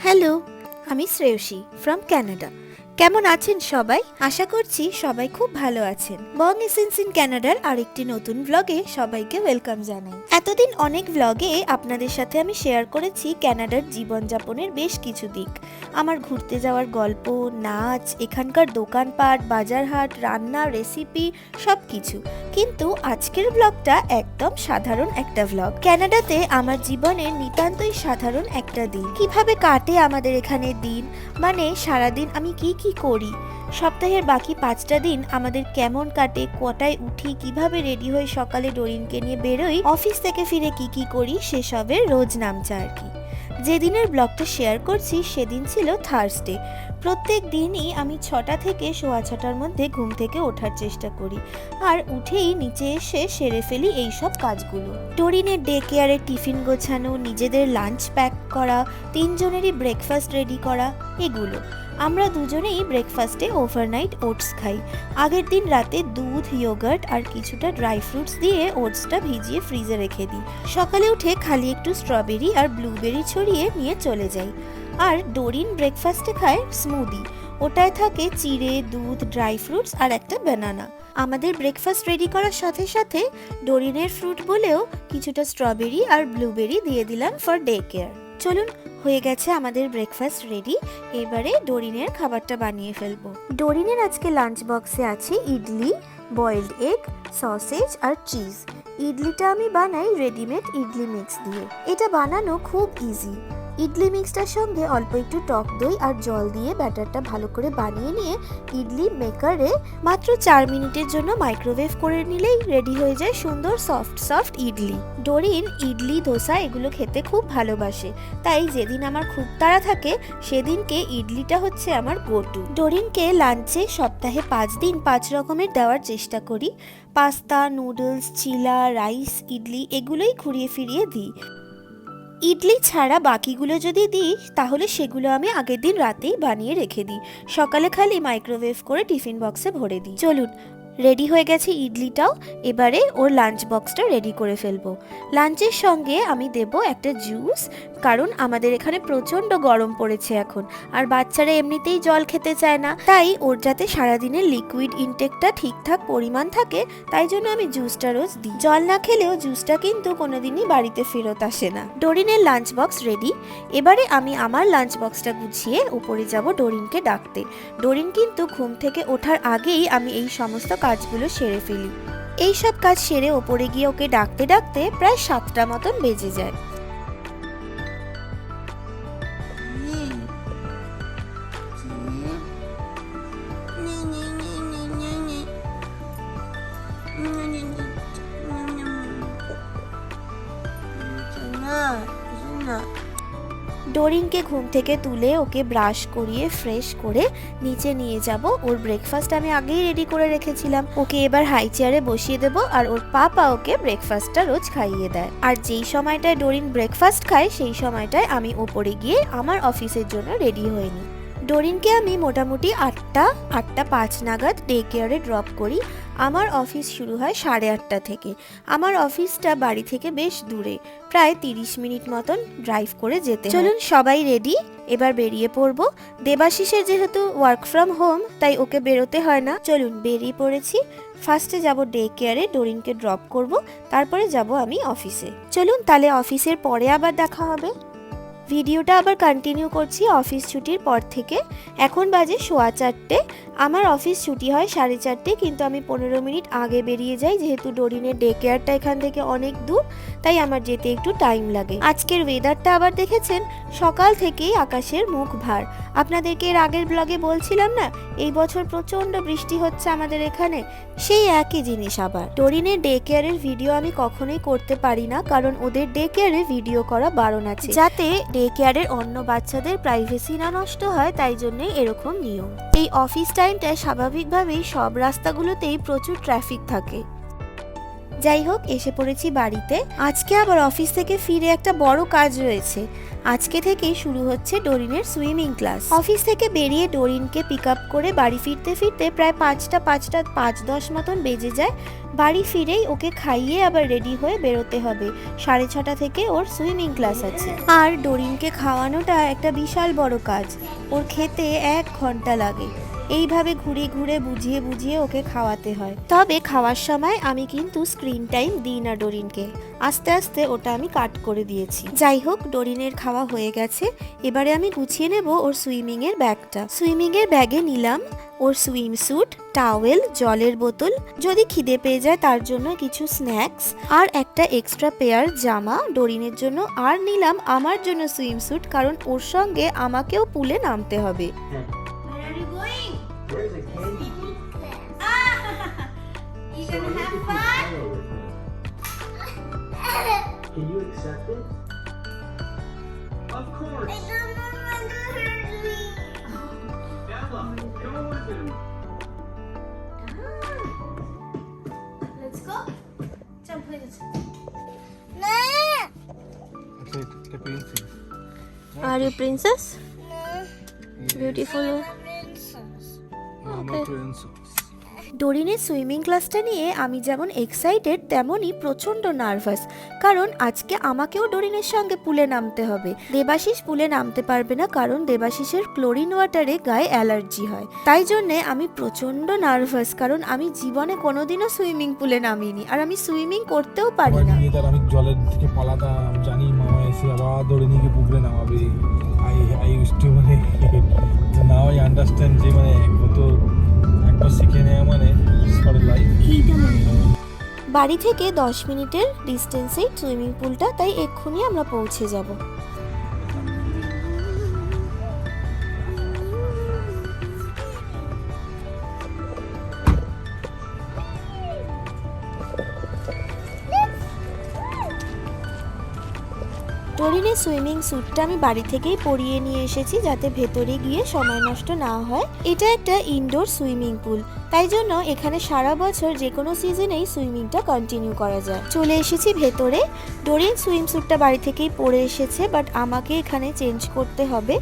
Hello আমি Shreyasi from Canada কেমন আছেন সবাই? আশা করছি সবাই খুব ভালো আছেন। বং এসেন্স ইন ক্যানাডার আরেকটি নতুন ব্লগে সবাইকে ওয়েলকাম জানাই। এতদিন অনেক ব্লগে আপনাদের সাথে আমি শেয়ার করেছি ক্যানাডার জীবনযাপনের বেশ কিছু দিক। আমার ঘুরতে যাওয়ার গল্প, নাচ, এখানকার দোকানপাট, বাজারহাট, রান্না রেসিপি সব কিছু কিন্তু আজকের ব্লগটা একদম সাধারণ একটা ব্লগ ক্যানাডাতে আমার জীবনের নিতান্তই সাধারণ একটা দিন। কীভাবে কাটে আমাদের এখানে দিন? মানে সারাদিন আমি কি কি করি? সপ্তাহের বাকি পাঁচটা দিন আমাদের কেমন কাটে, কটায় উঠি, কীভাবে রেডি হয়ে সকালে ডোরিনকে নিয়ে বেরোই, অফিস থেকে ফিরে কি কি করি সেসবের রোজ নামচা আর কি। যেদিনের ব্লগটা শেয়ার করছি, সেদিন ছিল থার্সডে প্রত্যেক দিনই আমি ছটা থেকে সোয়া ছটার মধ্যে ঘুম থেকে ওঠার চেষ্টা করি। আর উঠেই নিচে এসে সেরে ফেলি এই সব কাজগুলো। ডোরিনের ডে কেয়ারে টিফিন গোছানো, নিজেদের লাঞ্চ প্যাক করা, তিনজনেরই ব্রেকফাস্ট রেডি করা, এগুলো। আমরা দুজনেই ব্রেকফাস্টে ওভারনাইট ওটস খাই। আগের দিন রাতে দুধ ইয়োগার্ট আর কিছুটা ড্রাই ফ্রুটস দিয়ে ওটসটা ভিজিয়ে ফ্রিজে রেখে দিই। সকালে উঠে খালি একটু স্ট্রবেরি আর ব্লুবেরি ছড়িয়ে নিয়ে চলে যাই। আর ডোরিন ব্রেকফাস্টে খায় স্মুদি ওটায় থাকে চিড়ে, দুধ ড্রাই ফ্রুটস আর একটা ব্যানানা আমাদের ব্রেকফাস্ট রেডি করার সাথে সাথে ডোরিনের ফ্রুট বলেও কিছুটা স্ট্রবেরি আর ব্লুবেরি দিয়ে দিলাম ফর ডে কেয়ার চলুন, হয়ে গেছে আমাদের ব্রেকফাস্ট রেডি এবারে ডোরিনের খাবারটা বানিয়ে ফেলব। ডোরিনের আজকে লাঞ্চ বক্সে আছে ইডলি বয়েলড এগ সসেজ আর চিজ ইডলিটা আমি বানাই রেডিমেড ইডলি মিক্স দিয়ে। এটা বানানো খুব ইজি ইডলি মিক্সটার সঙ্গে অল্প একটু টক দই আর জল দিয়ে ব্যাটারটা ভালো করে বানিয়ে নিয়ে ইডলি মেকারে মাত্র চার মিনিটের জন্য মাইক্রোওয়েভ করে নিলেই রেডি হয়ে যায় সুন্দর soft soft idli. Doreen idli dosa এগুলো খেতে খুব ভালোবাসে। তাই যেদিন আমার খুব তাড়া থাকে, সেদিনকে ইডলিটা হচ্ছে আমার গো টু ডোরিনকে লাঞ্চে সপ্তাহে পাঁচ দিন পাঁচ রকমের দেওয়ার চেষ্টা করি। Pasta, noodles, chilla, rice, idli এগুলোই ঘুরিয়ে ফিরিয়ে দিই। ইডলি ছাড়া বাকিগুলো যদি দিই, তাহলে সেগুলো আমি আগের দিন রাতেই বানিয়ে রেখে দিই। সকালে খালি মাইক্রোওয়েভ করে টিফিন বক্সে ভরে দিই। চলুন রেডি হয়ে গেছে ইডলিটাও, এবারে ওর লাঞ্চ বক্সটা রেডি করে ফেলব। লাঞ্চের সঙ্গে আমি দেব একটা জুস কারণ আমাদের এখানে প্রচণ্ড গরম পড়েছে এখন। আর বাচ্চারা এমনিতেই জল খেতে চায় না। তাই ওর যাতে সারাদিনের লিকুইড ইনটেকটা ঠিকঠাক পরিমাণ থাকে, তাই জন্য আমি জুসটা রোজ দিই। জল না খেলেও জুসটা কিন্তু কোনোদিনই বাড়িতে ফেরত আসে না। ডোরিনের লাঞ্চ বক্স রেডি এবারে আমি আমার লাঞ্চ বক্সটা গুছিয়ে উপরে যাব ডোরিনকে ডাকতে। ডোরিন কিন্তু ঘুম থেকে ওঠার আগেই আমি এই সমস্ত কাজগুলো সেরে ফেলি। এই সব কাজ সেরে ওপরে গিয়ে ওকে ডাকতে ডাকতে প্রায় সাতটা মতন বেজে যায়। ডোরিনকে ঘুম থেকে তুলে ওকে ব্রাশ করিয়ে ফ্রেশ করে নিচে নিয়ে যাব। ওর ব্রেকফাস্ট আমি আগেই রেডি করে রেখেছিলাম। ওকে এবার হাই চেয়ারে বসিয়ে দেব আর ওর পাপা ওকে ব্রেকফাস্টটা রোজ খাইয়ে দেয়। আর যেই সময়টায় ডোরিন ব্রেকফাস্ট খায়, সেই সময়টায় আমি ওপরে গিয়ে আমার অফিসের জন্য রেডি হয়ে নিই। ডোরিনকে আমি মোটামুটি আটটা আটটা পাঁচ নাগাদ ডে কেয়ারে ড্রপ করি। আমার অফিস শুরু হয় সাড়ে আটটা থেকে। আমার অফিসটা বাড়ি থেকে বেশ দূরে, প্রায় তিরিশ মিনিট মতন ড্রাইভ করে যেতে চলুন, সবাই রেডি? এবার বেরিয়ে পড়ব। দেবাশিসের যেহেতু ওয়ার্ক ফ্রম হোম, তাই ওকে বেরোতে হয় না। চলুন, বেরিয়ে পড়েছি। ফার্স্টে যাব ডে কেয়ারে ডোরিনকে ড্রপ করব। তারপরে যাব আমি অফিসে। চলুন, তাহলে অফিসের পরে আবার দেখা হবে। ভিডিওটা আবার কন্টিনিউ করছি অফিস ছুটির পর থেকে। এখন বাজে সোয়া চারটে। আমার অফিস ছুটি হয় সাড়ে চারটে, কিন্তু আমি পনেরো মিনিট আগে বেরিয়ে যাই, যেহেতু ডোরিনের ডে কেয়ারটা এখান থেকে অনেক দূর, তাই আমার যেতে একটু টাইম লাগে। আজকের ওয়েদারটা আবার দেখেছেন? সকাল থেকেই আকাশের মুখ ভার। আপনাদেরকে এর আগের ব্লগে বলছিলাম না, এই বছর প্রচণ্ড বৃষ্টি হচ্ছে আমাদের এখানে। সেই একই জিনিস আবার। ডোরিনের ডে কেয়ারের ভিডিও আমি কখনোই করতে পারি না, কারণ ওদের ডে কেয়ারে ভিডিও করা বারণ আছে। যাতে ডে কেয়ারের অন্য বাচ্চাদের প্রাইভেসি না নষ্ট হয়, তাই জন্যই এরকম নিয়ম। এই অফিস টাইমটায় স্বাভাবিকভাবেই সব রাস্তাগুলোতেই প্রচুর ট্রাফিক থাকে। যাই হোক, এসে পড়েছি বাড়িতে। আজকে আবার অফিস থেকে ফিরে একটা বড় কাজ রয়েছে। আজকে থেকেই শুরু হচ্ছে ডোরিনের সুইমিং ক্লাস। অফিস থেকে বেরিয়ে ডোরিনকে পিক আপ করে বাড়ি ফিরতে ফিরতে প্রায় পাঁচটা পাঁচটা, পাঁচ দশ মতন বেজে যায়। বাড়ি ফিরেই ওকে খাইয়ে আবার রেডি হয়ে বেরোতে হবে। সাড়ে ছটা থেকে ওর সুইমিং ক্লাস আছে। আর ডোরিনকে খাওয়ানোটা একটা বিশাল বড় কাজ। ওর খেতে এক ঘণ্টা লাগে। এইভাবে ঘুরে ঘুরে বুঝিয়ে বুঝিয়ে ওকে খাওয়াতে হয়। তবে খাওয়ার সময় আমি কিন্তু স্ক্রিন টাইম দিই না ডোরিনকে। আস্তে আস্তে ওটা আমি কাট করে দিয়েছি। যাই হোক, ডোরিনের খাওয়া হয়ে গেছে। এবারে আমি গুছিয়ে নেব ওর সুইমিং এর ব্যাগটা। সুইমিং এর ব্যাগে নিলাম ওর সুইম স্যুট টাওয়েল জলের বোতল। যদি খিদে পেয়ে যায় তার জন্য কিছু স্ন্যাক্স আর একটা এক্সট্রা পেয়ার জামা ডোরিনের জন্য। আর নিলাম আমার জন্য সুইম স্যুট কারণ ওর সঙ্গে আমাকেও পুলে নামতে হবে। have fun? Can you accept it? Of course. I don't want to hurt me. Bella, go with him. Let's go. Jump with it. The princess. Are you princess? No. Beautiful. I'm a princess. No, okay. princess. ডোরিনের swimming ক্লাসটা নিয়ে আমি যেমন excited তেমনই প্রচণ্ড nervous কারণ আজকে আমাকেও ডোরিনের সঙ্গে পুলে নামতে হবে। দেবাশিস পুলে নামতে পারবে না কারণ দেবাশিসের ক্লোরিন ওয়াটারে গায়ে অ্যালার্জি হয়। তাই জন্যে আমি প্রচণ্ড নার্ভাস কারণ আমি জীবনে কোনোদিনও সুইমিং পুলে নামিনি। আর আমি সুইমিং করতেও পারি না। আমি জলের দিকে পালাতাম জানি এসে আবার পুকুরে নামাবে। আই আই ইউজ টু মানে নাও আই আন্ডারস্ট্যান্ড যে মানে বাড়ি থেকে দশ মিনিটের ডিস্টেন্সেই সুইমিং পুলটা, তাই এক্ষুনি আমরা পৌঁছে যাব। টরিনের সুইমিং স্যুটটা আমি বাড়ি থেকেই পরিয়ে নিয়ে এসেছি, যাতে ভেতরে গিয়ে সময় নষ্ট না হয়। এটা একটা ইনডোর সুইমিং পুল। তাই জন্য এখানে সারা বছর যে কোনো সিজনেই সুইমিংটা কন্টিনিউ করা যায়। চলে এসেছি ভেতরে। ডোরিন সুইম স্যুটটা বাড়ি থেকেই পরে এসেছে বাট আমাকে এখানে চেঞ্জ করতে হবে।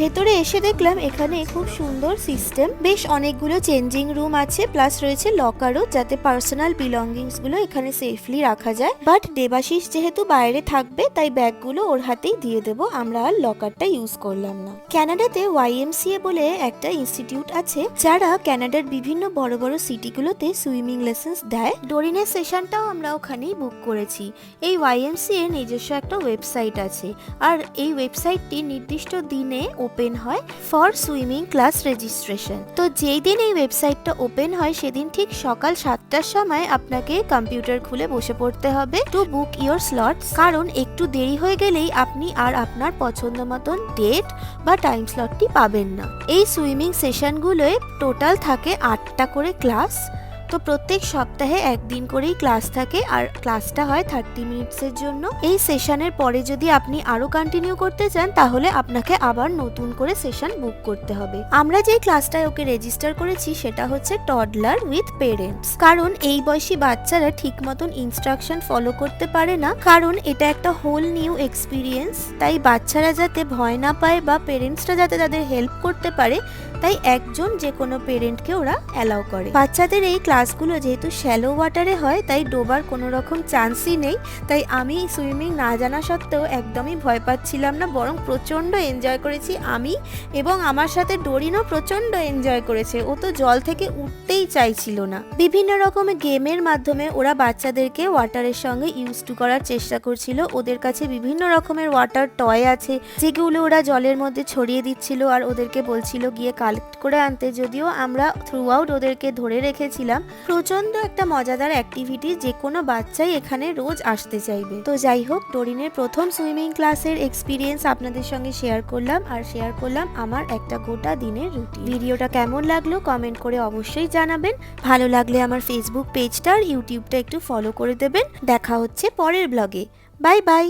ভেতরে এসে দেখলাম এখানে খুব সুন্দর সিস্টেম বেশ অনেকগুলো চেঞ্জিং রুম আছে প্লাস রয়েছে লকারও যাতে পার্সোনাল বিলঙ্গিংসগুলো এখানে সেফলি রাখা যায়। বাট দেবাশিস যেহেতু বাইরে থাকবে, তাই ব্যাগগুলো ওর হাতেই দিয়ে দেব। আমরা আর লকারটা ইউজ করলাম না। ক্যানাডাতে ওয়াইএমসিএ বলে একটা ইনস্টিটিউট আছে, যারা ক্যানাডার বিভিন্ন বড় বড় সিটিগুলোতে সুইমিং লেসেন্স দেয়। ডোরিনের সেশনটাও আমরা ওখানেই বুক করেছি। এই ওয়াইএমসি এর নিজস্ব একটা ওয়েবসাইট আছে। আর এই ওয়েবসাইটটি নির্দিষ্ট দিনে ওপেন হয় ফর সুইমিং ক্লাস রেজিস্ট্রেশন তো যেই দিন এই ওয়েবসাইটটা ওপেন হয়, সেদিন ঠিক সকাল সাতটার সময় আপনাকে কম্পিউটার খুলে বসে পড়তে হবে টু বুক ইওর স্লটস কারণ একটু দেরি হয়ে গেলেই আপনি আর আপনার পছন্দ মতন ডেট বা টাইম স্লটটি পাবেন না। এই সুইমিং সেশনগুলোয় টোটাল থাকে আটটা করে ক্লাস তো প্রত্যেক সপ্তাহে একদিন করেই ক্লাস থাকে আর ক্লাসটা হয় থার্টি মিনিটসের জন্য। এই সেশনের পরে যদি আপনি আরও কন্টিনিউ করতে চান, তাহলে আপনাকে আবার নতুন করে সেশন বুক করতে হবে। আমরা যে ক্লাসটায় ওকে রেজিস্টার করেছি, সেটা হচ্ছে টডলার উইথ পেরেন্টস কারণ এই বয়সী বাচ্চারা ঠিক মতন ইনস্ট্রাকশন ফলো করতে পারে না। কারণ এটা একটা হোল নিউ এক্সপিরিয়েন্স তাই বাচ্চারা যাতে ভয় না পায় বা পেরেন্টসরা যাতে তাদের হেল্প করতে পারে, তাই একজন যে কোনো পেরেন্টকে ওরা অ্যালাউ করে। বাচ্চাদের এই ক্লাসগুলো যেহেতু শ্যালো ওয়াটারে হয়, তাই ডোবার কোনো রকম চান্সই নেই। তাই আমি সুইমিং না জানা সত্ত্বেও একদমই ভয় পাচ্ছিলাম না, বরং প্রচণ্ড এনজয় করেছি আমি এবং আমার সাথে ডোরিনও প্রচণ্ড এনজয় করেছে। ও তো জল থেকে উঠতেই চাইছিল না। বিভিন্ন রকমের গেমের মাধ্যমে ওরা বাচ্চাদেরকে ওয়াটারের সঙ্গে ইউজ টু করার চেষ্টা করছিল। ওদের কাছে বিভিন্ন রকমের ওয়াটার টয় আছে, যেগুলো ওরা জলের মধ্যে ছড়িয়ে দিচ্ছিল আর ওদেরকে বলছিল, গিয়ে কালেক্ট করে আনতে। যদিও আমরা থ্রু আউট ওদেরকে ধরে রেখেছিলাম প্রচণ্ড একটা মজাদার অ্যাক্টিভিটি যে কোনো বাচ্চাই এখানে রোজ আসতে চাইবে। তো যাই হোক ডোরিনের প্রথম সুইমিং ক্লাসের এক্সপিরিয়েন্স আপনাদের সঙ্গে শেয়ার করলাম আর শেয়ার করলাম আমার একটা গোটা দিনের রুটিন ভিডিওটা কেমন লাগল কমেন্ট করে অবশ্যই জানাবেন। ভালো লাগলে আমার ফেসবুক পেজটা আর ইউটিউবটা একটু ফলো করে দেবেন। দেখা হচ্ছে পরের ব্লগে বাই বাই